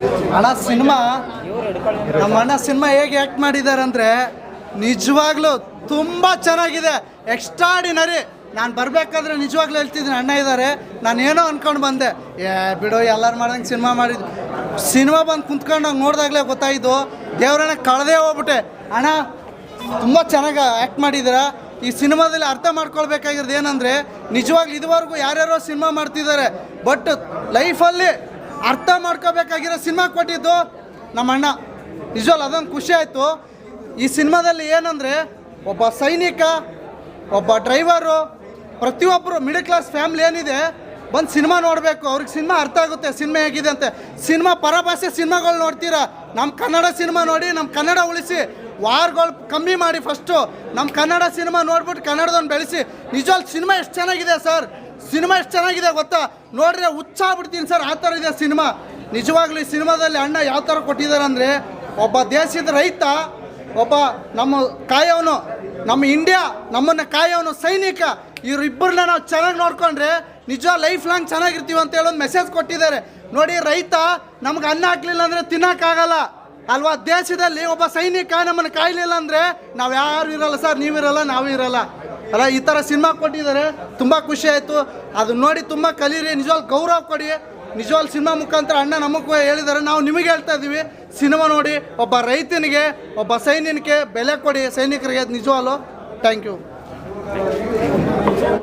ಅಣ್ಣ, ಸಿನಿಮಾ? ನಮ್ಮ ಅಣ್ಣ ಸಿನಿಮಾ ಹೇಗೆ ಆ್ಯಕ್ಟ್ ಮಾಡಿದ್ದಾರೆ ಅಂದರೆ ನಿಜವಾಗ್ಲೂ ತುಂಬ ಚೆನ್ನಾಗಿದೆ. ಎಕ್ಸ್ಟ್ರಾಡಿನರಿ ನಾನು ಬರಬೇಕಾದ್ರೆ ನಿಜವಾಗ್ಲೂ ಹೇಳ್ತಿದ್ದೀನಿ, ಅಣ್ಣ ಇದ್ದಾರೆ ನಾನು ಏನೋ ಅಂದ್ಕೊಂಡು ಬಂದೆ. ಏ, ಬಿಡು, ಎಲ್ಲರೂ ಮಾಡ್ದಂಗೆ ಸಿನಿಮಾ ಮಾಡಿದ್ದು ಸಿನಿಮಾ ಬಂದು ಕುಂತ್ಕೊಂಡು ಹಂಗೆ ನೋಡಿದಾಗಲೇ ಗೊತ್ತಾಯಿತು. ದೇವ್ರನ್ನ ಕಳೆದೇ ಹೋಗ್ಬಿಟ್ಟೆ. ಅಣ್ಣ, ತುಂಬ ಚೆನ್ನಾಗಿ ಆ್ಯಕ್ಟ್ ಮಾಡಿದ್ದೀರಾ ಈ ಸಿನಿಮಾದಲ್ಲಿ ಅರ್ಥ ಮಾಡ್ಕೊಳ್ಬೇಕಾಗಿರೋದು ಏನಂದರೆ, ನಿಜವಾಗ್ಲೂ ಇದುವರೆಗೂ ಯಾರ್ಯಾರೋ ಸಿನಿಮಾ ಮಾಡ್ತಿದ್ದಾರೆ, ಬಟ್ ಲೈಫಲ್ಲಿ ಅರ್ಥ ಮಾಡ್ಕೋಬೇಕಾಗಿರೋ ಸಿನಿಮಾ ಕೊಟ್ಟಿದ್ದು ನಮ್ಮ ಅಣ್ಣ. ನಿಜವಲ್ಲ ಅದೊಂದು ಖುಷಿ ಆಯಿತು. ಈ ಸಿನಿಮಾದಲ್ಲಿ ಏನಂದರೆ ಒಬ್ಬ ಸೈನಿಕ, ಒಬ್ಬ ಡ್ರೈವರು ಪ್ರತಿಯೊಬ್ಬರು ಮಿಡಲ್ ಕ್ಲಾಸ್ ಫ್ಯಾಮ್ಲಿ ಏನಿದೆ, ಬಂದು ಸಿನಿಮಾ ನೋಡಬೇಕು. ಅವ್ರಿಗೆ ಸಿನಿಮಾ ಅರ್ಥ ಆಗುತ್ತೆ, ಸಿನಿಮಾ ಹೇಗಿದೆ ಅಂತೆ. ಸಿನಿಮಾ ಪರಭಾಷೆ ಸಿನಿಮಾಗಳು ನೋಡ್ತೀರಾ? ನಮ್ಮ ಕನ್ನಡ ಸಿನಿಮಾ ನೋಡಿ ನಮ್ಮ ಕನ್ನಡ ಉಳಿಸಿ. ವಾರ್ಗಳು ಕಮ್ಮಿ ಮಾಡಿ ಫಸ್ಟು ನಮ್ಮ ಕನ್ನಡ ಸಿನಿಮಾ ನೋಡ್ಬಿಟ್ಟು ಕನ್ನಡದವ್ನು ಬೆಳೆಸಿ. ನಿಜವಾಗ್ಲು ಸಿನಿಮಾ ಎಷ್ಟು ಚೆನ್ನಾಗಿದೆ ಸರ್? ಸಿನಿಮಾ ಎಷ್ಟು ಚೆನ್ನಾಗಿದೆ ಗೊತ್ತಾ? ನೋಡ್ರೆ ಹುಚ್ಚಾಗ್ಬಿಡ್ತೀನಿ ಸರ್, ಆ ಥರ ಇದೆ ಸಿನಿಮಾ. ನಿಜವಾಗ್ಲೂ ಈ ಸಿನಿಮಾದಲ್ಲಿ ಅಣ್ಣ ಯಾವ ಥರ ಕೊಟ್ಟಿದ್ದಾರೆ ಅಂದರೆ, ಒಬ್ಬ ದೇಶದ ರೈತ, ಒಬ್ಬ ನಮ್ಮ ಕಾಯವನು ನಮ್ಮ ಇಂಡಿಯಾ ನಮ್ಮನ್ನು ಕಾಯೋನು ಸೈನಿಕ ಇವರಿಬ್ಬರನ್ನ ನಾವು ಚೆನ್ನಾಗಿ ನೋಡ್ಕೊಂಡ್ರೆ ನಿಜ ಲೈಫ್ ಲಾಂಗ್ ಚೆನ್ನಾಗಿರ್ತೀವಿ ಅಂತ ಹೇಳೋದು ಮೆಸೇಜ್ ಕೊಟ್ಟಿದ್ದಾರೆ. ನೋಡಿ ರೈತ, ನಮ್ಗೆ ಅನ್ನ ಹಾಕ್ಲಿಲ್ಲ ಅಂದರೆ ತಿನ್ನೋಕ್ಕಾಗಲ್ಲ ಅಲ್ವಾ? ದೇಶದಲ್ಲಿ ಒಬ್ಬ ಸೈನಿಕ ನಮ್ಮನ್ನು ಕಾಯಲಿಲ್ಲ ಅಂದರೆ ನಾವು ಯಾರು ಇರಲ್ಲ ಸರ್, ನೀವಿರಲ್ಲ ನಾವು ಇರಲ್ಲ ಅಲ್ಲ, ಈ ಥರ ಸಿನಿಮಾ ಕೊಟ್ಟಿದ್ದಾರೆ. ತುಂಬ ಖುಷಿ ಆಯಿತು. ಅದು ನೋಡಿ ತುಂಬ ಕಲೀರಿ. ನಿಜವಾಗ್ಲು ಗೌರವ ಕೊಡಿ. ನಿಜವಾಗ್ಲು ಸಿನಿಮಾ ಮುಖಾಂತರ ಅಣ್ಣ ನಮಗೂ ಹೇಳಿದ್ದಾರೆ. ನಾವು ನಿಮಗೆ ಹೇಳ್ತಾ ಇದ್ದೀವಿ ಸಿನಿಮಾ ನೋಡಿ, ಒಬ್ಬ ರೈತನಿಗೆ, ಒಬ್ಬ ಸೈನಿಕನಿಗೆ ಬೆಲೆ ಕೊಡಿ. ಸೈನಿಕರಿಗೆ ನಿಜವಾಗ್ಲು. Thank you